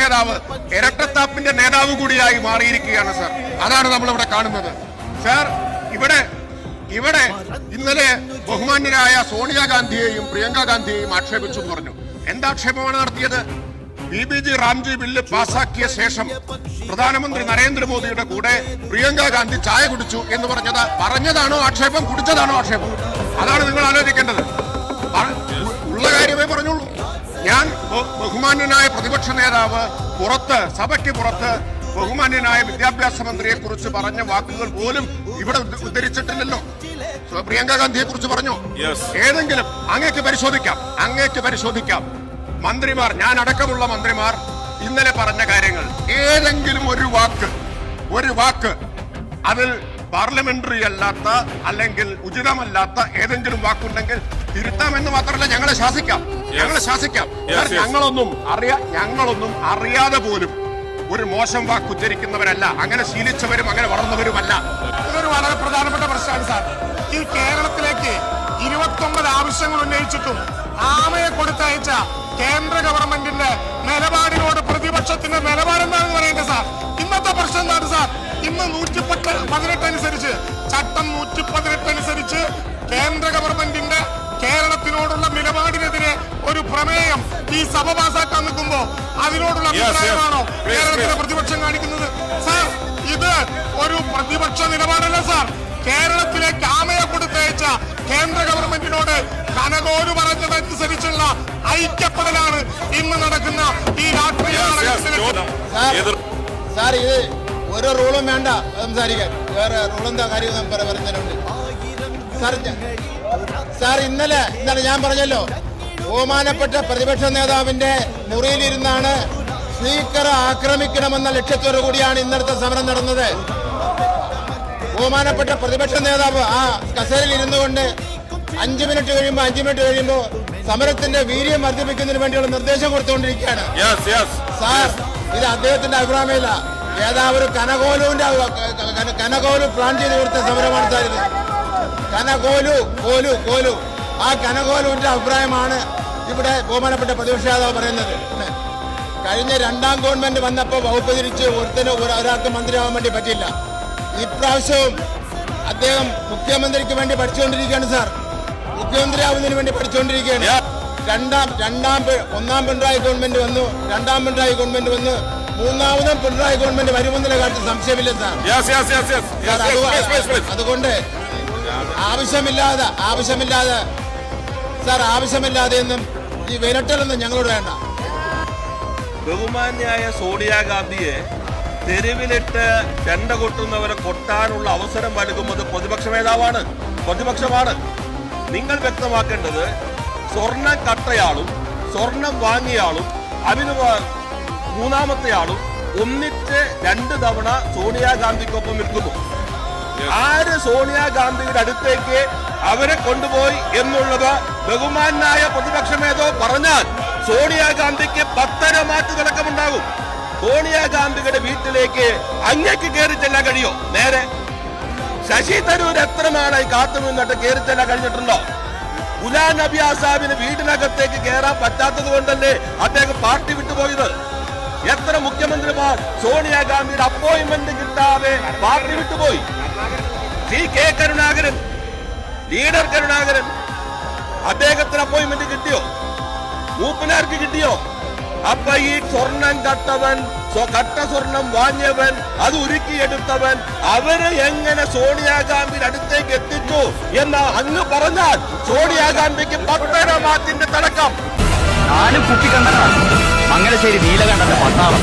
നേതാവ് ഇരട്ടത്താപ്പിന്റെ നേതാവ് കൂടിയായി മാറിയിരിക്കുകയാണ് സർ. അതാണ് നമ്മൾ ഇവിടെ കാണുന്നത്. സർ ഇവിടെ ഇവിടെ ഇന്നലെ ബഹുമാന്യരായ സോണിയാഗാന്ധിയെയും പ്രിയങ്ക ഗാന്ധിയെയും ആക്ഷേപിച്ചു പറഞ്ഞു. എന്താക്ഷേപമാണ് നടത്തിയത്? B B G Ramji bill പാസാക്കിയ ശേഷം പ്രധാനമന്ത്രി നരേന്ദ്രമോദിയുടെ കൂടെ പ്രിയങ്ക ഗാന്ധി ചായ കുടിച്ചു എന്ന് പറഞ്ഞത് പറഞ്ഞതാണോ ആക്ഷേപം കുടിച്ചതാണോ ആക്ഷേപം? അതാണ് നിങ്ങൾ ആലോചിക്കേണ്ടത്. ബഹുമാന്യനായ പ്രതിപക്ഷ നേതാവ് പുറത്ത് സഭയ്ക്ക് പുറത്ത് ബഹുമാന്യനായ വിദ്യാഭ്യാസ മന്ത്രിയെ കുറിച്ച് പറഞ്ഞ വാക്കുകൾ പോലും ഇവിടെ ഉദ്ധരിച്ചിട്ടില്ലല്ലോ. പ്രിയങ്ക ഗാന്ധിയെ കുറിച്ച് പറഞ്ഞു. ഏതെങ്കിലും അങ്ങേക്ക് പരിശോധിക്കാം. അങ്ങേക്ക് പരിശോധിക്കാം. മന്ത്രിമാർ ഞാൻ അടക്കമുള്ള മന്ത്രിമാർ ഇന്നലെ പറഞ്ഞ കാര്യങ്ങൾ. ഏതെങ്കിലും ഒരു വാക്ക് ഒരു വാക്ക് അതിൽ പാർലമെന്ററി അല്ലാത്ത അല്ലെങ്കിൽ ഉചിതമല്ലാത്ത ഏതെങ്കിലും വാക്കുണ്ടെങ്കിൽ തിരുത്താമെന്ന് മാത്രമല്ല ഞങ്ങളെ ശാസിക്കാം. ഞങ്ങളെ ശാസിക്കാം. ഞങ്ങളൊന്നും അറിയാ ഞങ്ങളൊന്നും അറിയാതെ പോലും ഒരു മോശം വാക്ക് ഉച്ചരിക്കുന്നവരല്ല അങ്ങനെ ശീലിച്ചവരും അങ്ങനെ വളർന്നവരുമല്ല. ഇതൊരു വളരെ പ്രധാനപ്പെട്ട പ്രശ്നമാണ് സാർ. ഈ കേരളത്തിലേക്ക് ഇരുപത്തൊമ്പത് ആവശ്യങ്ങൾ ഉന്നയിച്ചിട്ടും ആമയെ കൊടുത്തയച്ച കേന്ദ്ര ഗവൺമെന്റിന്റെ നിലപാടിനോട് പ്രതിപക്ഷത്തിന്റെ നിലപാടെന്താണെന്ന് പറയുന്നത് സാർ. ഇന്നത്തെ പ്രശ്നം എന്താണ് സാർ? ഇന്ന് നൂറ്റി പത്ത് പതിനെട്ട് അനുസരിച്ച് ചട്ടം നൂറ്റി പതിനെട്ട് അനുസരിച്ച് കേന്ദ്ര ഗവൺമെന്റിന്റെ ഈ സഭ പാസാക്കാൻ നിൽക്കുമ്പോ അതിനോടുള്ള. അഭിപ്രായമാണോ? കേരളത്തിലെ പ്രതിപക്ഷം കാണിക്കുന്നത്. സാർ ഇത് ഒരു പ്രതിപക്ഷ നിലപാടല്ല സാർ. കേരളത്തിലെ ആമയെ കൊടുത്തയച്ച കേന്ദ്ര ഗവൺമെന്റിനോട് കനകോൽ പറഞ്ഞതനുസരിച്ചുള്ള ഐക്യപ്പെടലാണ് ഇന്ന് നടക്കുന്ന ഈ രാഷ്ട്രീയ. സാർ. ഇത് ഒരു റൂളും വേണ്ട. സംസാരിക്കാൻ വേറെ റൂളെന്താ കാര്യം ഞാൻ പറ- പറഞ്ഞതിനുണ്ട് സാർ സാർ ഇന്നലെ ഇന്നലെ ഞാൻ പറഞ്ഞല്ലോ. ബഹുമാനപ്പെട്ട പ്രതിപക്ഷ നേതാവിന്റെ മുറിയിലിരുന്നാണ് സ്പീക്കറെ ആക്രമിക്കണമെന്ന ലക്ഷ്യത്തോടു കൂടിയാണ് ഇന്നത്തെ സമരം നടന്നത്. ബഹുമാനപ്പെട്ട പ്രതിപക്ഷ നേതാവ് ആ കസേരയിൽ ഇരുന്നു കൊണ്ട് അഞ്ചു മിനിറ്റ് കഴിയുമ്പോൾ അഞ്ചു മിനിറ്റ് കഴിയുമ്പോൾ സമരത്തിന്റെ വീര്യം വർദ്ധിപ്പിക്കുന്നതിന് വേണ്ടിയുള്ള നിർദ്ദേശം കൊടുത്തുകൊണ്ടിരിക്കുകയാണ്. സാർ ഇത് അദ്ദേഹത്തിന്റെ അഭിപ്രായമില്ല. ഏതാ ഒരു കനകോലുവിന്റെ കനകോലു പ്ലാൻ ചെയ്ത് കൊടുത്ത സമരമാണ് സാർ ഇത്. കനകോലു കോലു കോലു. ആ കനകോലുവിന്റെ അഭിപ്രായമാണ് ഇവിടെ ബഹുമാനപ്പെട്ട പ്രതിപക്ഷ നേതാവ് പറയുന്നത്. കഴിഞ്ഞ രണ്ടാം ഗവൺമെന്റ് വന്നപ്പോൾ വകുപ്പ് തിരിച്ച് ഒരുത്തിന് ഒരു- ഒരാൾക്ക് മന്ത്രിയാവാൻ വേണ്ടി പറ്റില്ല ഇപ്രാവശ്യവും അദ്ദേഹം മുഖ്യമന്ത്രിക്ക് വേണ്ടി പഠിച്ചുകൊണ്ടിരിക്കുകയാണ് സാർ. മുഖ്യമന്ത്രിയാവുന്നതിന് വേണ്ടി പഠിച്ചുകൊണ്ടിരിക്കുകയാണ്. രണ്ടാം രണ്ടാം ഒന്നാം പിണറായി ഗവൺമെന്റ് വന്നു. രണ്ടാം പിണറായി ഗവൺമെന്റ് വന്നു മൂന്നാമതും പിണറായി ഗവൺമെന്റ് വരുമെന്നുള്ള കാര്യത്തിൽ സംശയമില്ല സാർ. അതുകൊണ്ട് ആവശ്യമില്ലാതെ ആവശ്യമില്ലാതെ സാർ ആവശ്യമില്ലാതെ ഒന്നും ഈ വിരട്ടലൊന്നും ഞങ്ങളോട് വേണ്ട. ബഹുമാന്യായ സോണിയാഗാന്ധിയെ തെരുവിലിട്ട് ചെണ്ട കൊട്ടുന്നവരെ കൊട്ടാനുള്ള അവസരം നൽകുന്നത് പ്രതിപക്ഷ നേതാവാണ്. പ്രതിപക്ഷമാണ്. നിങ്ങൾ വ്യക്തമാക്കേണ്ടത് സ്വർണം കട്ടയാളും സ്വർണം വാങ്ങിയയാളും അതിന് മൂന്നാമത്തെ ആളും ഒന്നിച്ച് രണ്ട് തവണ സോണിയാഗാന്ധിക്കൊപ്പം നിൽക്കുന്നു. ആര് സോണിയാഗാന്ധിയുടെ അടുത്തേക്ക് അവരെ കൊണ്ടുപോയി എന്നുള്ളത് ബഹുമാനായ പ്രതിപക്ഷമേതോ പറഞ്ഞാൽ സോണിയാഗാന്ധിക്ക് പത്തര മാറ്റ് തുടക്കമുണ്ടാകും. സോണിയാഗാന്ധിയുടെ വീട്ടിലേക്ക് അങ്ങേക്ക് കയറി ചെല്ലാൻ കഴിയോ? നേരെ. ശശി തരൂർ എത്ര നാളായി കാത്തു നിന്നിട്ട് കയറി ചെല്ലാൻ കഴിഞ്ഞിട്ടുണ്ടോ? ഗുലാം നബി ആസാബിന് വീടിനകത്തേക്ക് കയറാൻ പറ്റാത്തത് കൊണ്ടല്ലേ അദ്ദേഹം പാർട്ടി വിട്ടുപോയത്? എത്ര മുഖ്യമന്ത്രിമാർ സോണിയാഗാന്ധിയുടെ അപ്പോയിന്റ്മെന്റ് കിട്ടാതെ പാർട്ടി വിട്ടുപോയി? C K Karunakaran leader Karunakaran അദ്ദേഹത്തിന് അപ്പോയിന്റ്മെന്റ് കിട്ടിയോ? മൂപ്പനാർക്ക് കിട്ടിയോ? അപ്പൊ ഈ സ്വർണം കട്ടവൻ കട്ട സ്വർണം വാങ്ങിയവൻ അത് ഉരുക്കിയെടുത്തവൻ അവർ എങ്ങനെ സോണിയാഗാന്ധിയുടെ അടുത്തേക്ക് എത്തിച്ചു എന്ന് അങ്ങ് പറഞ്ഞാൽ സോണിയാഗാന്ധിക്ക് പത്തര മാത്തിന്റെ തടക്കം. നാല് കുപ്പിക്കണ്ടനാണ് മംഗലശ്ശേരി നീലകണ്ഠന്റെ പട്ടാളം.